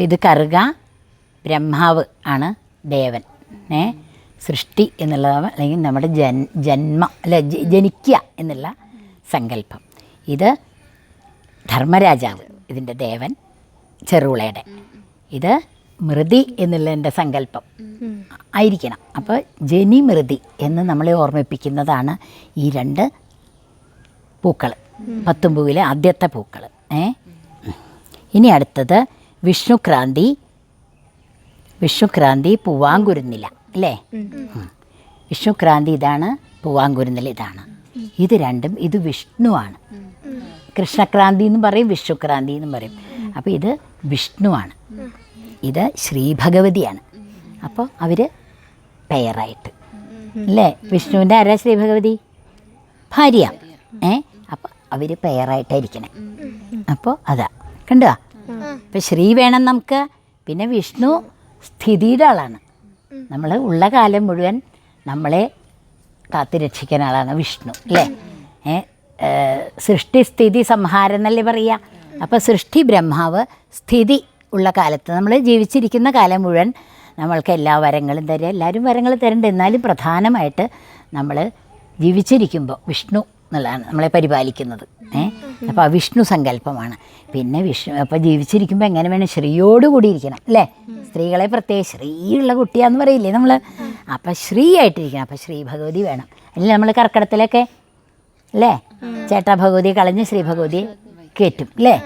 അപ്പം ഇത് കറുക ബ്രഹ്മാവ് ആണ് ദേവൻ ഏ? സൃഷ്ടി എന്നുള്ളത് അല്ലെങ്കിൽ നമ്മുടെ ജൻ ജന്മ അല്ല ജനിക്കുക എന്നുള്ള സങ്കല്പം. ഇത് ധർമ്മരാജാവ് ഇതിന്റെ ദേവൻ ചെറുവിളയുടെ ഇത് മൃതി എന്നുള്ളതിന്റെ സങ്കല്പം. ആയിരിക്കണം. അപ്പോൾ ജനി മൃതി എന്ന് നമ്മളെ ഓർമ്മിപ്പിക്കുന്നതാണ് ഈ രണ്ട് പൂക്കൾ പത്തും പൂവിലെ ആദ്യത്തെ പൂക്കൾ ഏ? ഇനി അടുത്തത് വിഷ്ണുക്രാന്തി വിഷ്ണുക്രാന്തി പൂവാങ്കുരുന്നില അല്ലേ? വിഷ്ണുക്രാന്തി ഇതാണ് പൂവാങ്കുരുന്നില ഇതാണ്. ഇത് രണ്ടും ഇത് വിഷ്ണുവാണ് കൃഷ്ണക്രാന്തി എന്ന് പറയും വിഷ്ണുക്രാന്തി എന്നും പറയും. അപ്പോൾ ഇത് വിഷ്ണുവാണ് ഇത് ശ്രീഭഗവതിയാണ്. അപ്പോൾ അവർ പെയറായിട്ട് അല്ലേ? വിഷ്ണുവിന്റെ ആരാ ശ്രീഭഗവതി? ഭാര്യ. ഏ? അപ്പോൾ അവർ പെയറായിട്ടായിരിക്കണേ അപ്പോൾ അതാ. കണ്ടുവാ ഇപ്പം ശ്രീ വേണം നമുക്ക്. പിന്നെ വിഷ്ണു സ്ഥിതിയുടെ ആളാണ്. നമ്മൾ ഉള്ള കാലം മുഴുവൻ നമ്മളെ കാത്തു രക്ഷിക്കുന്ന ആളാണ് വിഷ്ണു അല്ലേ? സൃഷ്ടി സ്ഥിതി സംഹാരം എന്നല്ലേ പറയുക അപ്പോൾ സൃഷ്ടി ബ്രഹ്മാവ് സ്ഥിതി ഉള്ള കാലത്ത് നമ്മൾ ജീവിച്ചിരിക്കുന്ന കാലം മുഴുവൻ നമ്മൾക്ക് എല്ലാ വരങ്ങളും തരിക എല്ലാവരും വരങ്ങൾ തരണ്ട്. എന്നാലും പ്രധാനമായിട്ട് നമ്മൾ ജീവിച്ചിരിക്കുമ്പോൾ വിഷ്ണു എന്നുള്ളതാണ് നമ്മളെ പരിപാലിക്കുന്നത്. ഏഹ് അപ്പോൾ ആ വിഷ്ണു സങ്കല്പമാണ്. പിന്നെ വിഷ്ണു അപ്പോൾ ജീവിച്ചിരിക്കുമ്പോൾ എങ്ങനെ വേണം ശ്രീയോടുകൂടി ഇരിക്കണം അല്ലേ? സ്ത്രീകളെ പ്രത്യേക ശ്രീയുള്ള കുട്ടിയാന്ന് പറയില്ലേ നമ്മൾ അപ്പം ശ്രീ ആയിട്ടിരിക്കണം അപ്പം ശ്രീ ഭഗവതി വേണം. അല്ലെങ്കിൽ നമ്മൾ കർക്കിടത്തിലൊക്കെ? അല്ലേ? ചേട്ടാ ഭഗവതി കളഞ്ഞ് ശ്രീ ഭഗവതി കയറ്റും അല്ലേ?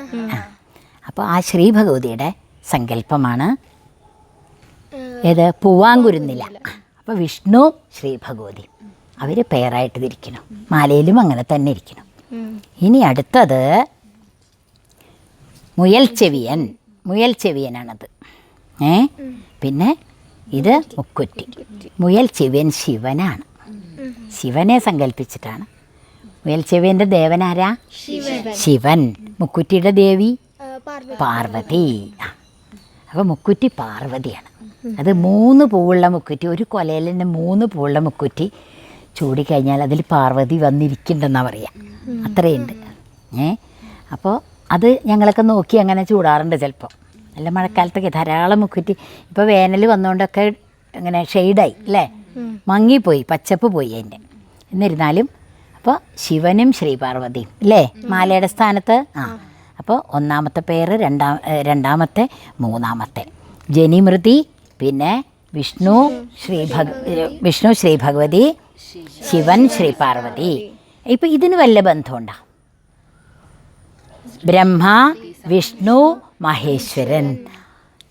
അപ്പോൾ ആ ശ്രീ ഭഗവതിയുടെ സങ്കല്പമാണ് ഏത്? പൂവാങ്കുരുന്നില്ല അപ്പോൾ വിഷ്ണു ശ്രീ ഭഗവതി. അവർ പെയറായിട്ട് ഇരിക്കണം മാലയിലും അങ്ങനെ തന്നെ ഇരിക്കണം. ഇനി അടുത്തത് മുയൽ ചെവിയൻ. മുയൽ ചെവിയനാണത്. ഏ? പിന്നെ ഇത് മുക്കുറ്റി. മുയൽ ചെവിയൻ ശിവനാണ്. ശിവനെ സങ്കല്പിച്ചിട്ടാണ്. മുയൽ ചെവിയന്റെ ദേവനാരാ? ശിവൻ. മുക്കുറ്റിയുടെ ദേവി? പാർവതി. അപ്പോൾ മുക്കുറ്റി പാർവതിയാണ്. അത് മൂന്ന് പൂവുള്ള മുക്കുറ്റി. ഒരു കൊലയിൽ തന്നെ മൂന്ന് പൂവുള്ള മുക്കുറ്റി. ചൂടിക്കഴിഞ്ഞാൽ അതിൽ പാർവതി വന്നിരിക്കുന്നുണ്ടെന്നാണ് പറയുക അത്രയുണ്ട്. ഏ? അപ്പോൾ അത് ഞങ്ങളൊക്കെ നോക്കി അങ്ങനെ ചൂടാറുണ്ട് ചിലപ്പോൾ നല്ല മഴക്കാലത്തൊക്കെ ധാരാളം മുക്കുറ്റി. ഇപ്പോൾ വേനൽ വന്നുകൊണ്ടൊക്കെ ഇങ്ങനെ ഷെയ്ഡായി അല്ലേ? മങ്ങിപ്പോയി പച്ചപ്പ് പോയി അതിന്റെ എന്നിരുന്നാലും അപ്പോൾ ശിവനും ശ്രീപാർവതിയും അല്ലേ? മാലയുടെ സ്ഥാനത്ത്? ആ. അപ്പോൾ ഒന്നാമത്തെ പേര് രണ്ടാം രണ്ടാമത്തെ മൂന്നാമത്തെ. ജനിമൃതി പിന്നെ വിഷ്ണു ശ്രീ ഭഗ വിഷ്ണു ശ്രീ ഭഗവതി ശിവൻ ശ്രീ പാർവതി. ഇപ്പം ഇതിന് വല്ല ബന്ധമുണ്ടോ? ബ്രഹ്മ വിഷ്ണു മഹേശ്വരൻ.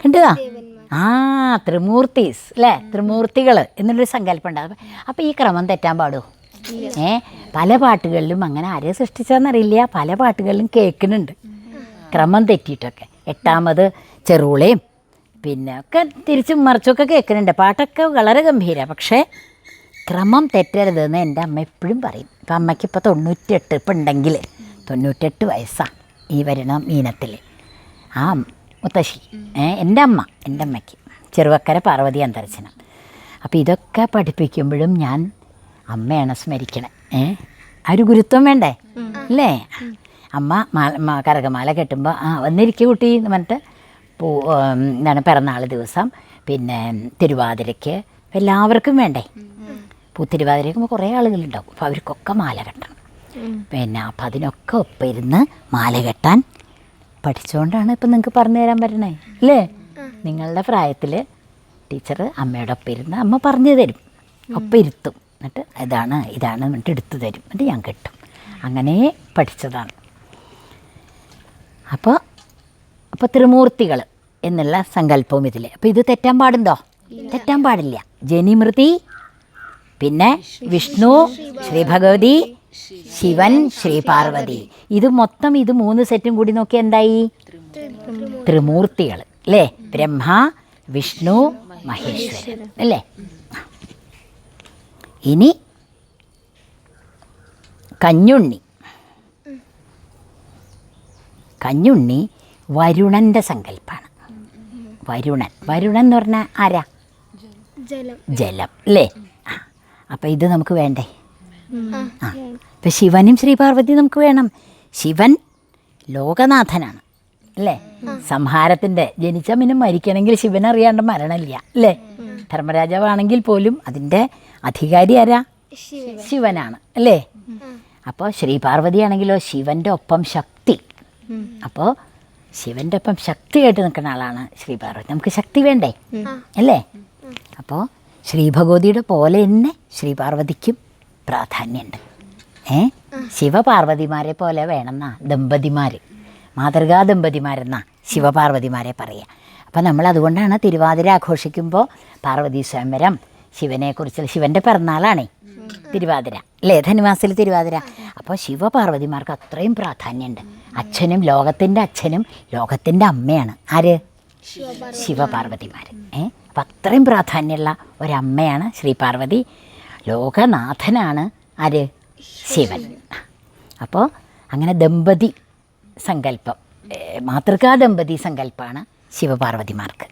കണ്ടുക ആ ത്രിമൂർത്തീസ് അല്ലേ? ത്രിമൂർത്തികൾ എന്നുള്ളൊരു സങ്കല്പം ഉണ്ടാകും അപ്പോൾ ഈ ക്രമം തെറ്റാൻ പാടുമോ ഏ പല പാട്ടുകളിലും അങ്ങനെ ആരെ സൃഷ്ടിച്ചതെന്നറിയില്ല. പല പാട്ടുകളിലും കേൾക്കുന്നുണ്ട്. ക്രമം തെറ്റിയിട്ടൊക്കെ. എട്ടാമത് ചെറുളയും പിന്നെ ഒക്കെ തിരിച്ചും മറിച്ചൊക്കെ കേൾക്കുന്നുണ്ട്. പാട്ടൊക്കെ വളരെ ഗംഭീര. പക്ഷേ ക്രമം തെറ്റരുതെന്ന് എന്റെ അമ്മ എപ്പോഴും പറയും. ഇപ്പം അമ്മയ്ക്ക് ഇപ്പോൾ തൊണ്ണൂറ്റെട്ട് ഇപ്പം ഉണ്ടെങ്കിൽ തൊണ്ണൂറ്റെട്ട് വയസ്സാണ് ഈ വരുന്ന മീനത്തിൽ ആ മുത്തശ്ശി എന്റെ അമ്മ എന്റെ അമ്മയ്ക്ക് ചെറുവക്കര പാർവതി അന്തർച്ചനം അപ്പോൾ ഇതൊക്കെ പഠിപ്പിക്കുമ്പോഴും ഞാൻ അമ്മയാണ് സ്മരിക്കണേ ഏ? ആ ഒരു ഗുരുത്വം വേണ്ടേ? അല്ലേ? അമ്മ മാല കരകമാല കെട്ടുമ്പോൾ ആ വന്നിരിക്കുക കുട്ടി എന്ന് പറഞ്ഞിട്ട് പൂ എന്താണ് പിറന്നാൾ ദിവസം പിന്നെ തിരുവാതിരയ്ക്ക് എല്ലാവർക്കും വേണ്ടേ? പൂത്തിരുവാതിരയ്ക്കുമ്പോൾ കുറേ ആളുകളുണ്ടാവും. അപ്പോൾ അവർക്കൊക്കെ മാല കെട്ടണം. പിന്നെ അപ്പം അതിനൊക്കെ ഒപ്പം ഇരുന്ന് മാല കെട്ടാൻ പഠിച്ചുകൊണ്ടാണ് ഇപ്പം നിങ്ങൾക്ക് പറഞ്ഞു തരാൻ പറ്റണേ. അല്ലേ? നിങ്ങളുടെ പ്രായത്തിൽ ടീച്ചർ അമ്മയുടെ ഒപ്പം ഇരുന്ന് അമ്മ പറഞ്ഞു തരും. ഒപ്പം ഇരുത്തും. എന്നിട്ട് ഇതാണ് ഇതാണ് എന്നിട്ട് എടുത്തു തരും. എന്നിട്ട് ഞാൻ കെട്ടും. അങ്ങനെ പഠിച്ചതാണ്. അപ്പോൾ അപ്പോൾ ത്രിമൂർത്തികൾ എന്നുള്ള സങ്കല്പവും ഇതിൽ അപ്പോൾ ഇത് തെറ്റാൻ പാടുണ്ടോ? തെറ്റാൻ പാടില്ല. ജനിമൃതി പിന്നെ വിഷ്ണു ശ്രീ ഭഗവതി ശിവൻ ശ്രീ പാർവതി. ഇത് മൊത്തം ഇത് മൂന്ന് സെറ്റും കൂടി നോക്കി എന്തായി? ത്രിമൂർത്തികൾ. അല്ലേ? ബ്രഹ്മ വിഷ്ണു മഹേശ്വരൻ. അല്ലേ? ഇനി കഞ്ഞുണ്ണി. കഞ്ഞുണ്ണി വരുണന്റെ സങ്കല്പമാണ് വരുണൻ. വരുണൻ എന്ന് പറഞ്ഞാൽ ആരാ? ജലം. ജലം. അല്ലേ? അപ്പം ഇത് നമുക്ക് വേണ്ടേ? ആ. ഇപ്പം ശിവനും ശ്രീ പാർവതി നമുക്ക് വേണം. ശിവൻ ലോകനാഥനാണ്. അല്ലേ? സംഹാരത്തിന്റെ ജനിച്ച പിന്നെ മരിക്കണമെങ്കിൽ ശിവൻ അറിയാണ്ട് മരണമില്ല. അല്ലേ? ധർമ്മരാജാവാണെങ്കിൽ പോലും അതിന്റെ അധികാരി ആരാ? ശിവനാണ്. അല്ലേ? അപ്പോൾ ശ്രീ പാർവതിയാണെങ്കിലോ ശിവന്റെ ഒപ്പം ശക്തി. അപ്പോൾ ശിവന്റെ ഒപ്പം ശക്തിയായിട്ട് നിൽക്കുന്ന ആളാണ് ശ്രീപാർവതി. നമുക്ക് ശക്തി വേണ്ടേ? അല്ലേ? അപ്പോൾ ശ്രീ ഭഗവതിയുടെ പോലെ തന്നെ ശ്രീപാർവതിക്കും പ്രാധാന്യമുണ്ട്. ഏ? ശിവപാർവതിമാരെ പോലെ വേണമെന്നാ ദമ്പതിമാർ മാതൃകാ ദമ്പതിമാരെന്നാ ശിവപാർവതിമാരെ പറയുക അപ്പം നമ്മൾ അതുകൊണ്ടാണ് തിരുവാതിര ആഘോഷിക്കുമ്പോൾ പാർവതി സ്വയംവരം ശിവനെക്കുറിച്ച് ശിവന്റെ പിറന്നാളാണേ തിരുവാതിര. അല്ലേ? ധനുമാസത്തിൽ തിരുവാതിര. അപ്പോൾ ശിവപാർവതിമാർക്ക് അത്രയും പ്രാധാന്യമുണ്ട്. അച്ഛനും ലോകത്തിന്റെ അച്ഛനും ലോകത്തിന്റെ അമ്മയാണ്. ആര്? ശിവപാർവതിമാർ ഏ? അപ്പം അത്രയും പ്രാധാന്യമുള്ള ഒരമ്മയാണ് ശ്രീ പാർവതി. ലോകനാഥനാണ് ആര്? ശിവൻ. അപ്പോൾ അങ്ങനെ ദമ്പതി സങ്കല്പം മാതൃകാ ദമ്പതി സങ്കല്പമാണ് ശിവപാർവതിമാർക്ക്.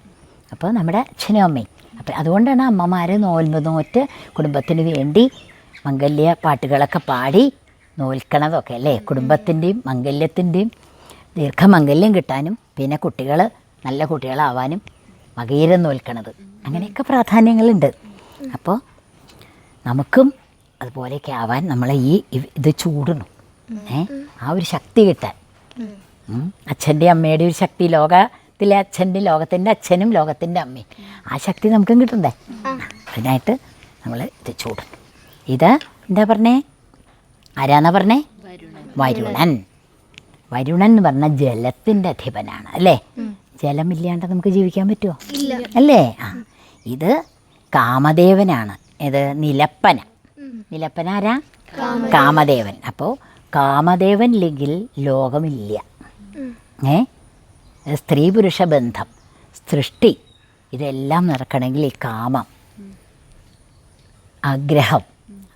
അപ്പോൾ നമ്മുടെ അച്ഛനും അമ്മയും അപ്പം അതുകൊണ്ടാണ് അമ്മമാർ നോൽമ്പ് നോറ്റ് കുടുംബത്തിന് വേണ്ടി മംഗല്യ പാട്ടുകളൊക്കെ പാടി നോൽക്കണതൊക്കെ അല്ലേ? കുടുംബത്തിന്റെയും മംഗല്യത്തിന്റെയും ദീർഘമംഗല്യം കിട്ടാനും പിന്നെ കുട്ടികൾ നല്ല കുട്ടികളാവാനും മകീരം നോൽക്കണത് അങ്ങനെയൊക്കെ പ്രാധാന്യങ്ങളുണ്ട്. അപ്പോൾ നമുക്കും അതുപോലെയൊക്കെ ആവാൻ നമ്മളെ ഈ ഇത് ചൂടണം. ഏ? ആ ഒരു ശക്തി കിട്ടാൻ. അച്ഛന്റെ അമ്മയുടെ ഒരു ശക്തി ലോകത്തിലെ അച്ഛന്റെ ലോകത്തിന്റെ അച്ഛനും ലോകത്തിന്റെ അമ്മയും. ആ ശക്തി നമുക്കും കിട്ടണ്ടേ അതിനായിട്ട് നമ്മൾ ഇത് ചൂടണം. ഇത് എന്താ പറഞ്ഞേ? ആരാന്നാ പറഞ്ഞേ? വരുണൻ. വരുണൻ. എന്ന് പറഞ്ഞാൽ ജലത്തിന്റെ അധിപനാണ് അല്ലേ? ജലമില്ലാണ്ട് നമുക്ക് ജീവിക്കാൻ പറ്റുമോ അല്ലേ? ആ. ഇത് കാമദേവനാണ്. ഇത് നിലപ്പന. നിലപ്പന ആരാ? കാമദേവൻ. അപ്പോൾ കാമദേവൻ ഇല്ലെങ്കിൽ ലോകമില്ല. ഏ? സ്ത്രീ പുരുഷ ബന്ധം സൃഷ്ടി ഇതെല്ലാം നടക്കണമെങ്കിൽ ഈ കാമം ആഗ്രഹം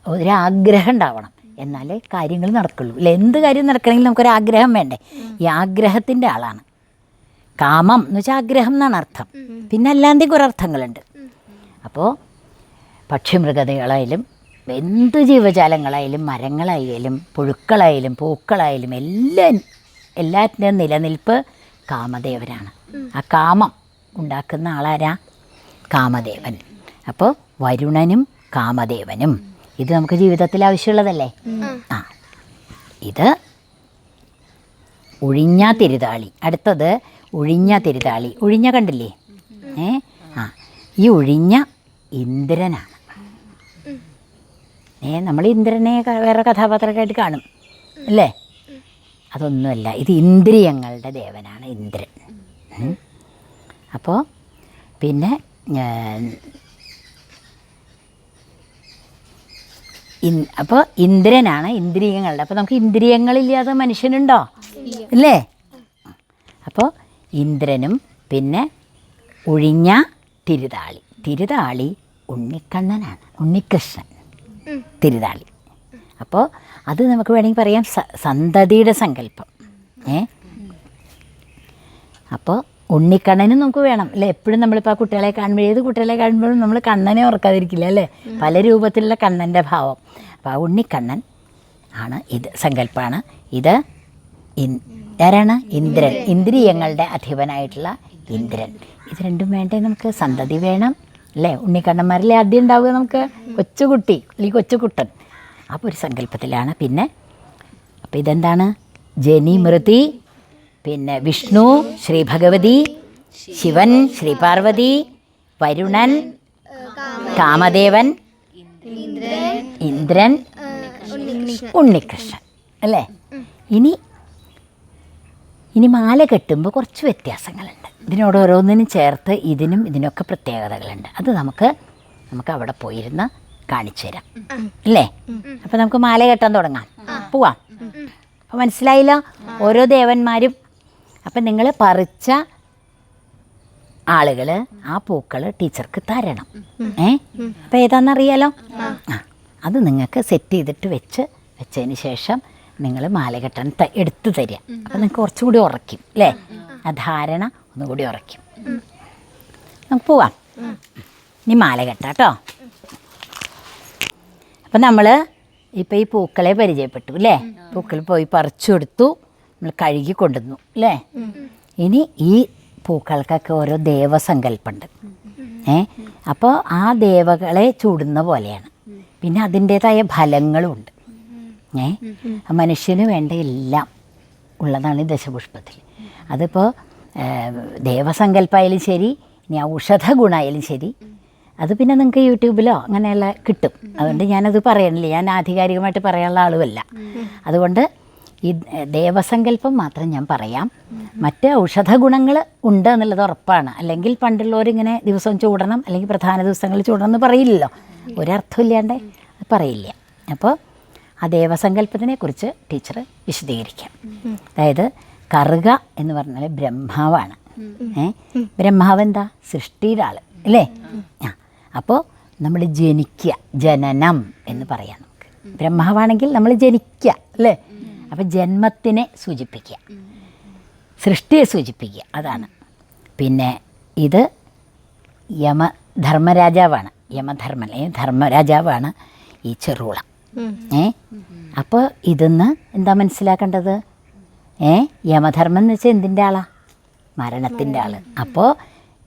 ഒരാഗ്രഹം ഉണ്ടാവണം എന്നാലേ കാര്യങ്ങൾ നടക്കുള്ളൂ. എന്ത് കാര്യം നടക്കണമെങ്കിൽ നമുക്കൊരാഗ്രഹം വേണ്ടേ? ഈ ആഗ്രഹത്തിന്റെ ആളാണ്. കാമം എന്ന് വെച്ചാൽ ആഗ്രഹം എന്നാണ് അർത്ഥം. പിന്നെ അല്ലാതെയും കുറേ അർത്ഥങ്ങളുണ്ട് അപ്പോൾ പക്ഷിമൃഗതകളായാലും എന്ത് ജീവജാലങ്ങളായാലും മരങ്ങളായാലും പുഴുക്കളായാലും പൂക്കളായാലും എല്ലാം എല്ലാറ്റിന്റെയും നിലനിൽപ്പ് കാമദേവനാണ് ആ കാമം ഉണ്ടാക്കുന്ന ആളാരാ? കാമദേവൻ. അപ്പോൾ വരുണനും കാമദേവനും. ഇത് നമുക്ക് ജീവിതത്തിൽ ആവശ്യമുള്ളതല്ലേ? ആ. ഇത് ഒഴിഞ്ഞാ തിരുതാളി. അടുത്തത് ഒഴിഞ്ഞ തിരുതാളി. ഒഴിഞ്ഞ കണ്ടില്ലേ? ഏ? ആ. ഈ ഒഴിഞ്ഞ ഇന്ദ്രനാണ്. ഏ നമ്മൾ ഇന്ദ്രനെ വേറെ കഥാപാത്രമായിട്ട് കാണും. അല്ലേ? അതൊന്നുമല്ല. ഇത് ഇന്ദ്രിയങ്ങളുടെ ദേവനാണ് ഇന്ദ്രൻ. അപ്പോൾ പിന്നെ അപ്പോൾ ഇന്ദ്രനാണ് ഇന്ദ്രിയങ്ങളുടെ. അപ്പോൾ നമുക്ക് ഇന്ദ്രിയങ്ങളില്ലാതെ മനുഷ്യനുണ്ടോ? ഇല്ലേ. അപ്പോൾ ഇന്ദ്രനും പിന്നെ ഒഴിഞ്ഞ തിരുതാളി. തിരുതാളി ഉണ്ണിക്കണ്ണനാണ്. ഉണ്ണികൃഷ്ണൻ. തിരുതാളി. അപ്പോൾ അത് നമുക്ക് വേണമെങ്കിൽ പറയാം. സ- സന്തതിയുടെ സങ്കല്പം. ഏ? അപ്പോൾ ഉണ്ണിക്കണ്ണനും നമുക്ക് വേണം. അല്ലേ? എപ്പോഴും നമ്മളിപ്പോൾ ആ കുട്ടികളെ കാണുമ്പോൾ ഏത് കുട്ടികളെ കാണുമ്പോഴും നമ്മൾ കണ്ണനെ ഓർക്കാതിരിക്കില്ല അല്ലേ? പല രൂപത്തിലുള്ള കണ്ണന്റെ ഭാവം. അപ്പോൾ ആ ഉണ്ണിക്കണ്ണൻ ആണ് ഇത് സങ്കല്പമാണ് ഇത് ആരാണ്? ഇന്ദ്രൻ. ഇന്ദ്രിയങ്ങളുടെ അധിപനായിട്ടുള്ള ഇന്ദ്രൻ. ഇത് രണ്ടും വേണ്ടേ നമുക്ക്? സന്തതി വേണം അല്ലേ? ഉണ്ണിക്കണ്ണന്മാരിലെ ആദ്യം ഉണ്ടാവുക നമുക്ക്? കൊച്ചുകുട്ടി അല്ലെങ്കിൽ കൊച്ചുകുട്ടൻ. അപ്പോൾ ഒരു സങ്കല്പത്തിലാണ്. പിന്നെ? അപ്പോൾ ഇതെന്താണ്? ജനി മൃതി പിന്നെ വിഷ്ണു ശ്രീ ഭഗവതി ശിവൻ ശ്രീ പാർവതി വരുണൻ കാമദേവൻ ഇന്ദ്രൻ ഉണ്ണികൃഷ്ണൻ. അല്ലേ? ഇനി ഇനി മാല കെട്ടുമ്പോൾ കുറച്ച് വ്യത്യാസങ്ങളുണ്ട്. ഇതിനോട് ഓരോന്നിനും ചേർത്ത് ഇതിനും ഇതിനൊക്കെ പ്രത്യേകതകളുണ്ട്. അത് നമുക്ക് നമുക്ക് അവിടെ പോയിരുന്ന് കാണിച്ചു തരാം. അല്ലേ? അപ്പം നമുക്ക് മാല കെട്ടാൻ തുടങ്ങാം. പോവാം. അപ്പം മനസ്സിലായില്ലോ? ഓരോ ദേവന്മാരും. അപ്പം നിങ്ങൾ പറിച്ച ആളുകൾ ആ പൂക്കൾ ടീച്ചർക്ക് തരണം. ഏ? അപ്പം ഏതാണെന്നറിയാലോ ആ അത് നിങ്ങൾക്ക് സെറ്റ് ചെയ്തിട്ട് വെച്ച് വെച്ചതിന് ശേഷം നിങ്ങൾ മാല കെട്ടാൻ ത- എടുത്ത് തരിക. അപ്പം നിങ്ങൾക്ക് കുറച്ചുകൂടി ഉറക്കും അല്ലേ? ആ ധാരണ ഒന്നുകൂടി ഉറക്കും നമുക്ക് പോവാം. ഇനി മാല കെട്ടാം കേട്ടോ. അപ്പം നമ്മൾ ഇപ്പം ഈ പൂക്കളെ പരിചയപ്പെട്ടു അല്ലേ? പൂക്കൾ പോയി പറിച്ചു കൊടുത്തു നമ്മൾ കഴുകി കൊണ്ടുവന്നു അല്ലേ? ഇനി ഈ പൂക്കൾക്കൊക്കെ ഓരോ ദേവസങ്കല്പമുണ്ട്. ഏ? അപ്പോൾ ആ ദേവകളെ ചൂടുന്ന പോലെയാണ്. പിന്നെ അതിന്റേതായ ഫലങ്ങളുമുണ്ട് ഏ? മനുഷ്യന് വേണ്ട എല്ലാം ഉള്ളതാണ് ഈ ദശപുഷ്പത്തിൽ. അതിപ്പോൾ ദേവസങ്കല്പമായാലും ശരി ഇനി ഔഷധ ഗുണമായാലും ശരി അത് പിന്നെ നിങ്ങൾക്ക് യൂട്യൂബിലോ അങ്ങനെയുള്ള കിട്ടും. അതുകൊണ്ട് ഞാനത് പറയണില്ല. ഞാൻ ആധികാരികമായിട്ട് പറയാനുള്ള ആളുമല്ല. അതുകൊണ്ട് ഈ ദേവസങ്കല്പം മാത്രം ഞാൻ പറയാം. മറ്റ് ഔഷധ ഗുണങ്ങൾ ഉണ്ട് എന്നുള്ളത് ഉറപ്പാണ്. അല്ലെങ്കിൽ പണ്ടുള്ളവരിങ്ങനെ ദിവസം ചൂടണം അല്ലെങ്കിൽ പ്രധാന ദിവസങ്ങളിൽ ചൂടണം എന്ന് പറയില്ലല്ലോ. ഒരർത്ഥമില്ലാണ്ട് പറയില്ല. അപ്പോൾ ആ ദേവസങ്കല്പത്തിനെ കുറിച്ച് ടീച്ചർ വിശദീകരിക്കാം. അതായത് കറുക എന്ന് പറഞ്ഞാൽ ബ്രഹ്മാവാണ്. ഏ? ബ്രഹ്മാവ് എന്താ സൃഷ്ടിയുടെ ആൾ അല്ലേ? ആ. അപ്പോൾ നമ്മൾ ജനിക്കുക ജനനം എന്ന് പറയാം നമുക്ക്. ബ്രഹ്മാവാണെങ്കിൽ നമ്മൾ ജനിക്കുക അല്ലേ? അപ്പോൾ ജന്മത്തിനെ സൂചിപ്പിക്കുക സൃഷ്ടിയെ സൂചിപ്പിക്കുക അതാണ്. പിന്നെ ഇത് യമ ധർമ്മരാജാവാണ് യമധർമ്മ ധർമ്മരാജാവാണ് ഈ ചെറുള ഏ? അപ്പോൾ ഇതെന്ന് എന്താ മനസ്സിലാക്കേണ്ടത്? ഏ? യമധർമ്മം എന്ന് വെച്ചാൽ എന്തിന്റെ ആളാ? മരണത്തിന്റെ ആൾ. അപ്പോൾ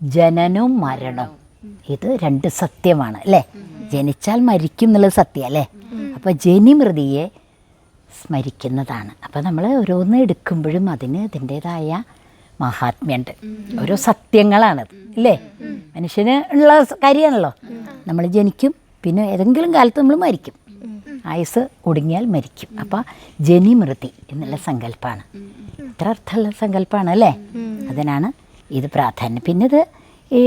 ജനനവും മരണവും. ഇത് രണ്ട് സത്യമാണ് അല്ലേ? ജനിച്ചാൽ മരിക്കും എന്നുള്ളത് സത്യം അല്ലേ? അപ്പോൾ ജനിമൃതിയെ സ്മരിക്കുന്നതാണ്. അപ്പോൾ നമ്മൾ ഓരോന്ന് എടുക്കുമ്പോഴും അതിന് അതിന്റേതായ മഹാത്മ്യമുണ്ട് ഓരോ സത്യങ്ങളാണത് അല്ലേ? മനുഷ്യന് ഉള്ള കാര്യമാണല്ലോ. നമ്മൾ ജനിക്കും പിന്നെ ഏതെങ്കിലും കാലത്ത് നമ്മൾ മരിക്കും. ആയുസ് ഒടുങ്ങിയാൽ മരിക്കും. അപ്പോൾ ജനിമൃതി എന്നുള്ള സങ്കല്പമാണ് ഇത്ര അർത്ഥമുള്ള സങ്കല്പമാണ് അല്ലേ? അതിനാണ് ഇത് പ്രാധാന്യം. പിന്നെ ഇത് ഈ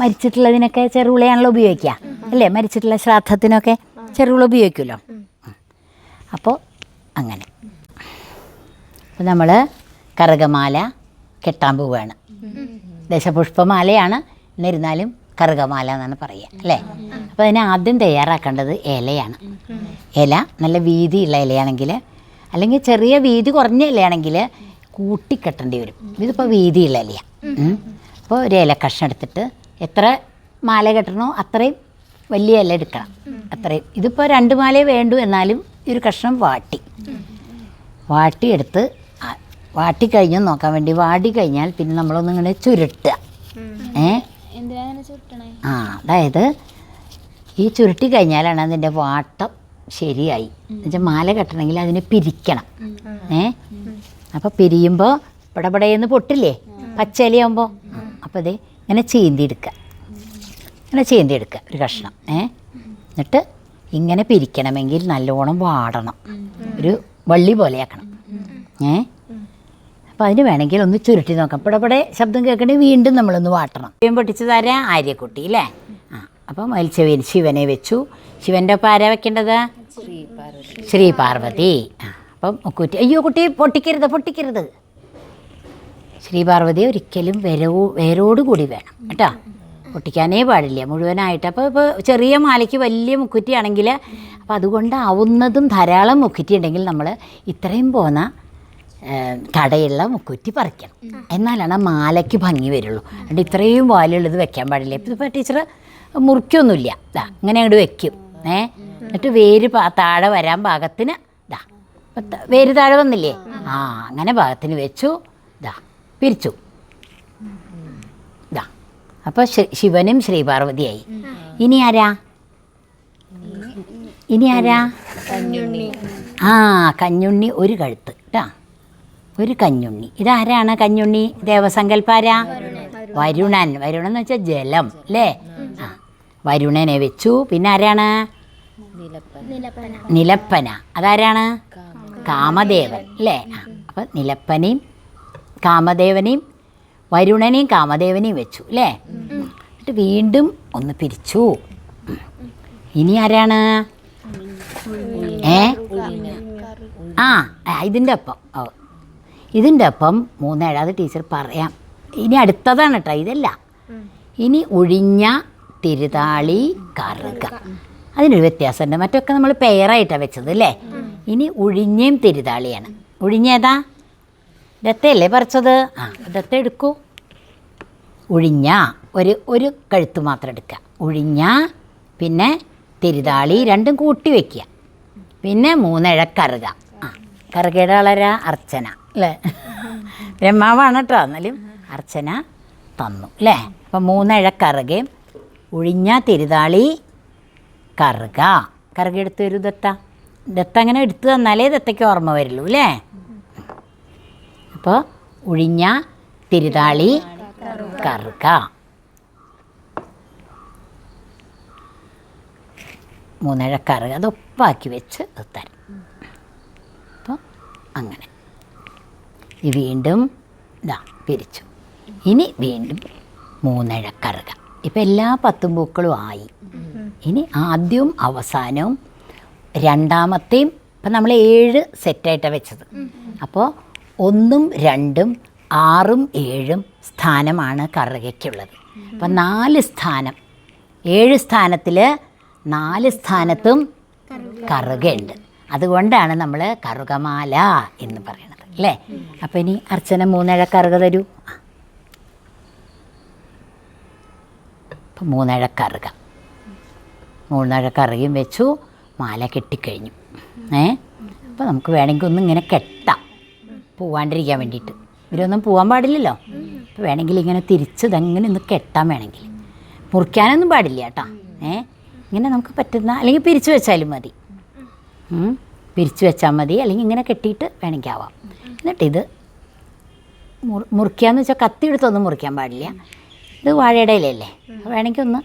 മരിച്ചിട്ടുള്ളതിനൊക്കെ ചെറുവിളയാണല്ലോ ഉപയോഗിക്കുക. അല്ലേ? മരിച്ചിട്ടുള്ള ശ്രാദ്ധത്തിനൊക്കെ ചെറുവിള ഉപയോഗിക്കുമല്ലോ അപ്പോൾ അങ്ങനെ. അപ്പോൾ നമ്മൾ കറകമാല കെട്ടാൻ പോവുകയാണ് ദശപുഷ്പമാലയാണ് എന്നിരുന്നാലും കറുകമാല എന്നാണ് പറയുക അല്ലേ? അപ്പോൾ അതിന് ആദ്യം തയ്യാറാക്കേണ്ടത് ഇലയാണ്. ഇല നല്ല വീതിയുള്ള ഇലയാണെങ്കിൽ അല്ലെങ്കിൽ ചെറിയ വീതി കുറഞ്ഞ ഇലയാണെങ്കിൽ കൂട്ടിക്കെട്ടേണ്ടി വരും. ഇതിപ്പോൾ വീതിയുള്ള ഇലയാണ് അപ്പോൾ ഒരു ഇല കഷ്ണം എടുത്തിട്ട് എത്ര മാല കെട്ടണോ അത്രയും വലിയ ഇല എടുക്കണം. അത്രയും. ഇതിപ്പോൾ രണ്ട് മാലയെ വേണ്ടു എന്നാലും ഈ ഒരു കഷ്ണം വാട്ടി. വാട്ടിയെടുത്ത് വാട്ടി വാട്ടിക്കഴിഞ്ഞു നോക്കാൻ വേണ്ടി വാടി കഴിഞ്ഞാൽ പിന്നെ നമ്മളൊന്നിങ്ങനെ ചുരുട്ടുക. ഏ? എന്തിനാ ചുട്ടണേ ആ അതായത് ഈ ചുരുട്ടി കഴിഞ്ഞാലാണ് അതിന്റെ വാട്ടം ശരിയായി. എന്നുവെച്ചാൽ മാല കെട്ടണമെങ്കിൽ അതിനെ പിരിക്കണം. ഏ? അപ്പോൾ പിരിയുമ്പോൾ പടപടയെന്ന് പൊട്ടില്ലേ? പച്ചലിയാകുമ്പോൾ അപ്പോൾ ഇത് ഇങ്ങനെ ചീന്തിയെടുക്കുക ഇങ്ങനെ ചീന്തിയെടുക്കുക ഒരു കഷ്ണം. ഏ? എന്നിട്ട് ഇങ്ങനെ പിരിക്കണമെങ്കിൽ നല്ലോണം വാടണം. ഒരു വള്ളി പോലെയാക്കണം. ഏ? അപ്പോൾ അതിന് വേണമെങ്കിൽ ഒന്ന് ചുരുട്ടി നോക്കാം. പടപടെ ശബ്ദം കേൾക്കണേ വീണ്ടും നമ്മളൊന്ന് വാട്ടണം. ശിവൻ പൊട്ടിച്ചു തരാം ആര്യക്കുട്ടി അല്ലേ ആ അപ്പം മത്സ്യവൻ ശിവനെ വെച്ചു. ശിവന്റെ ഒപ്പം ആരാ വെക്കേണ്ടത്? ശ്രീ പാർവതി ആ അപ്പം മുക്കൂറ്റി അയ്യോ കുട്ടി പൊട്ടിക്കരുത് പൊട്ടിക്കരുത്. ശ്രീ പാർവതി ഒരിക്കലും വരവോ വേരോട് കൂടി വേണം കേട്ടോ? പൊട്ടിക്കാനേ പാടില്ല മുഴുവനായിട്ട്. അപ്പോൾ ഇപ്പോൾ ചെറിയ മാലയ്ക്ക് വലിയ മുക്കുറ്റിയാണെങ്കിൽ അപ്പോൾ അതുകൊണ്ടാവുന്നതും ധാരാളം മുക്കുറ്റി ഉണ്ടെങ്കിൽ നമ്മൾ ഇത്രയും പോന്ന ഏഹ്, തടയുള്ള മുക്കുറ്റി പറിക്കണം. എന്നാലാണ് ആ മാലയ്ക്ക് ഭംഗി വരുള്ളൂ. അതുകൊണ്ട് ഇത്രയും വാലുള്ളത് വെക്കാൻ പാടില്ല. ഇപ്പം ടീച്ചർ മുറിക്കൊന്നുമില്ല. ഇതാ ഇങ്ങനെ അങ്ങോട്ട് വെക്കും. ഏ എന്നിട്ട് വേര് താഴെ വരാൻ പാകത്തിന് ഇതാ വേര് താഴെ വന്നില്ലേ? ആ അങ്ങനെ പാകത്തിന് വെച്ചു ഇതാ പിരിച്ചു. ഇതാ അപ്പോൾ ശിവനും ശ്രീപാർവതിയായി. ഇനി ആരാ? ഇനി ആരാ? ആ കഞ്ഞുണ്ണി ഒരു കഴുത്ത്. കേട്ടാ ഒരു കഞ്ഞുണ്ണി. ഇതാരാണ് കഞ്ഞുണ്ണി? ദേവസങ്കല്പാരാ? വരുണൻ. വരുണൻ എന്ന് വെച്ചാൽ ജലം അല്ലേ? ആ. വരുണനെ വെച്ചു. പിന്നെ ആരാണ്? നിലപ്പന. അതാരാണ്? കാമദേവൻ അല്ലേ? ആ. അപ്പം നിലപ്പനയും കാമദേവനെയും വരുണനെയും കാമദേവനെയും വെച്ചു അല്ലേ? എന്നിട്ട് വീണ്ടും ഒന്ന് പിരിച്ചു. ഇനി ആരാണ്? ഏ? ആ ഇതിന്റെ ഒപ്പം. ഓ. ഇതിന്റെ ഒപ്പം മൂന്നേഴാത് ടീച്ചർ പറയാം. ഇനി അടുത്തതാണ് കേട്ടോ ഇതല്ല. ഇനി ഒഴിഞ്ഞ തിരുതാളി കറുക. അതിനൊരു വ്യത്യാസമുണ്ട്. മറ്റൊക്കെ നമ്മൾ പെയറായിട്ടാണ് വെച്ചത് അല്ലേ ഇനി ഒഴിഞ്ഞയും തിരുതാളിയാണ്. ഒഴിഞ്ഞേതാ ദത്തയല്ലേ പറിച്ചത്? ആ ദത്ത എടുക്കൂ. ഒഴിഞ്ഞ ഒരു ഒരു കഴുത്ത് മാത്രം എടുക്കുക. ഒഴിഞ്ഞ പിന്നെ തിരുതാളി രണ്ടും കൂട്ടി വയ്ക്കുക പിന്നെ മൂന്നിഴ കറുക. ആ കറുകയുടെ വളരാ അർച്ചന. അല്ലേ ബ്രഹ്മാവാണ് കേട്ടോ എന്നാലും അർച്ചന തന്നു അല്ലേ അപ്പം മൂന്നഴക്കറുകെ ഒഴിഞ്ഞ തിരുതാളി കറുക. കറുക എടുത്ത് വരൂ ദത്ത. ദത്ത അങ്ങനെ എടുത്തു തന്നാലേ ദത്തയ്ക്ക് ഓർമ്മ വരുള്ളൂ അല്ലേ അപ്പോൾ ഒഴിഞ്ഞ തിരുതാളി കറുക. മൂന്നഴക്കറുക അത് ഒപ്പാക്കി വെച്ച് തരും അപ്പോൾ അങ്ങനെ. വീണ്ടും ഇതാ പിരിച്ചു. ഇനി വീണ്ടും മൂന്നഴ കറുക ഇപ്പം എല്ലാ പത്തും പൂക്കളും ആയി. ഇനി ആദ്യവും അവസാനവും രണ്ടാമത്തെയും ഇപ്പം നമ്മൾ ഏഴ് സെറ്റായിട്ടാണ് വെച്ചത്. അപ്പോൾ ഒന്നും രണ്ടും ആറും ഏഴും സ്ഥാനമാണ് കറുകയ്ക്കുള്ളത്. അപ്പം നാല് സ്ഥാനം. ഏഴ് സ്ഥാനത്തിൽ നാല് സ്ഥാനത്തും കറുകയുണ്ട്. അതുകൊണ്ടാണ് നമ്മൾ കറുകമാല എന്ന് പറയുന്നത്. അല്ലേ? അപ്പം ഇനി അർച്ചന മൂന്നഴക്കറുക തരൂ. അപ്പം മൂന്നഴക്കറുകയും കറുക മൂന്നഴ കറുകയും വെച്ചു മാല കെട്ടിക്കഴിഞ്ഞു. ഏ? അപ്പോൾ നമുക്ക് വേണമെങ്കിൽ ഒന്ന് ഇങ്ങനെ കെട്ടാം. പോവാണ്ടിരിക്കാൻ വേണ്ടിയിട്ട്. ഇവരൊന്നും പോകാൻ പാടില്ലല്ലോ. അപ്പോൾ വേണമെങ്കിൽ ഇങ്ങനെ തിരിച്ച് അങ്ങനെ ഒന്ന് കെട്ടാൻ വേണമെങ്കിൽ. മുറിക്കാനൊന്നും പാടില്ല കേട്ടോ. ഏ? ഇങ്ങനെ നമുക്ക് പറ്റുന്ന അല്ലെങ്കിൽ പിരിച്ചു വെച്ചാലും മതി. പിരിച്ചു വെച്ചാൽ മതി. അല്ലെങ്കിൽ ഇങ്ങനെ കെട്ടിയിട്ട് വേണമെങ്കിൽ ആവാം. എന്നിട്ട് ഇത് മുറി മുറിക്കാന്ന് വെച്ചാൽ കത്തി എടുത്തൊന്നും മുറിക്കാൻ പാടില്ല. ഇത് വാഴയുടെ ഇലയല്ലേ? വേണമെങ്കിൽ ഒന്ന്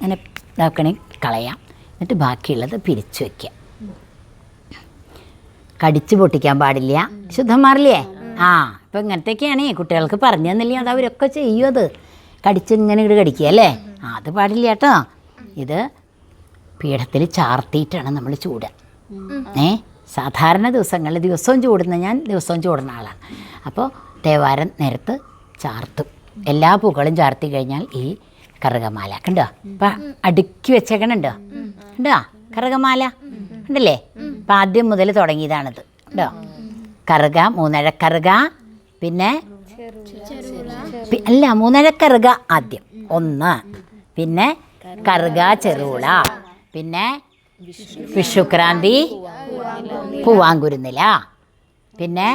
അങ്ങനെ ഇതാക്കണേ കളയാം. എന്നിട്ട് ബാക്കിയുള്ളത് പിരിച്ചു വയ്ക്കുക കടിച്ച് പൊട്ടിക്കാൻ പാടില്ല. ശുദ്ധം മാറില്ലേ? ആ ഇപ്പം ഇങ്ങനത്തെയൊക്കെയാണ് കുട്ടികൾക്ക് പറഞ്ഞു തന്നില്ലേ അത് അവരൊക്കെ ചെയ്യും അത്. കടിച്ച് ഇങ്ങനെ ഇങ്ങോട്ട് കടിക്കുക അല്ലേ? ആ അത് പാടില്ല കേട്ടോ. ഇത് പീഠത്തിൽ ചാർത്തിയിട്ടാണ് നമ്മൾ ചൂടുക. ഏ? സാധാരണ ദിവസങ്ങളിൽ ദിവസവും ചൂടുന്ന ഞാൻ ദിവസവും ചൂടുന്ന ആളാണ്. അപ്പോൾ തേവാരം നേരത്ത് ചാർത്തും. എല്ലാ പൂക്കളും ചാർത്തി കഴിഞ്ഞാൽ ഈ കറുകമാല. കണ്ടോ? അപ്പം അടുക്കി വെച്ചേക്കണുണ്ടോ? കണ്ടോ? കറുകമാല? ഉണ്ടല്ലേ അപ്പം ആദ്യം മുതൽ തുടങ്ങിയതാണിത്. കണ്ടോ? കറുക മൂന്നഴക്കറുക പിന്നെ അല്ല മൂന്നഴക്കറുക ആദ്യം. ഒന്ന്. പിന്നെ കറുക ചെറുള പിന്നെ വിഷുക്രാന്തി. പൂവാങ്കുരുന്നില പിന്നെ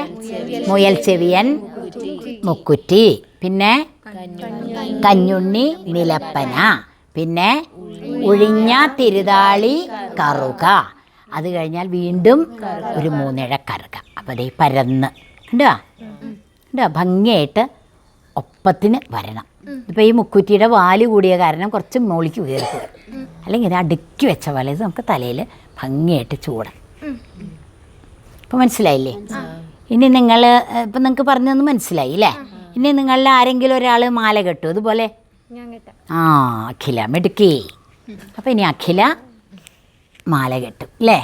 മുയൽ ചെവിയൻ മുക്കുറ്റി പിന്നെ കഞ്ഞുണ്ണി നിലപ്പന പിന്നെ ഉഴിഞ്ഞ തിരുതാളി കറുക. അത് കഴിഞ്ഞാൽ വീണ്ടും ഒരു മൂന്നിഴ കറുക അപ്പോൾ അതേ പരന്ന്. കണ്ടോ? കണ്ടോ? ഭംഗിയായിട്ട് ഒപ്പത്തിന് വരണം. ഇപ്പോൾ ഈ മുക്കുറ്റിയുടെ വാൽ കൂടിയ കാരണം കുറച്ച് മോളിക്ക് ഉയർത്തുക അല്ലെങ്കിൽ ഇത് അടുക്കി വെച്ച പോലെ ഇത് നമുക്ക് തലയിൽ ഭംഗിയായിട്ട് ചൂടാം. ഇപ്പോൾ മനസ്സിലായില്ലേ? ഇനി നിങ്ങൾ ഇപ്പം നിങ്ങൾക്ക് പറഞ്ഞൊന്ന് മനസ്സിലായി അല്ലേ ഇനി നിങ്ങളിൽ ആരെങ്കിലും ഒരാൾ മാല കെട്ടു അതുപോലെ ആ അഖില മിടുക്കി. അപ്പം ഇനി അഖില മാല കെട്ടും അല്ലേ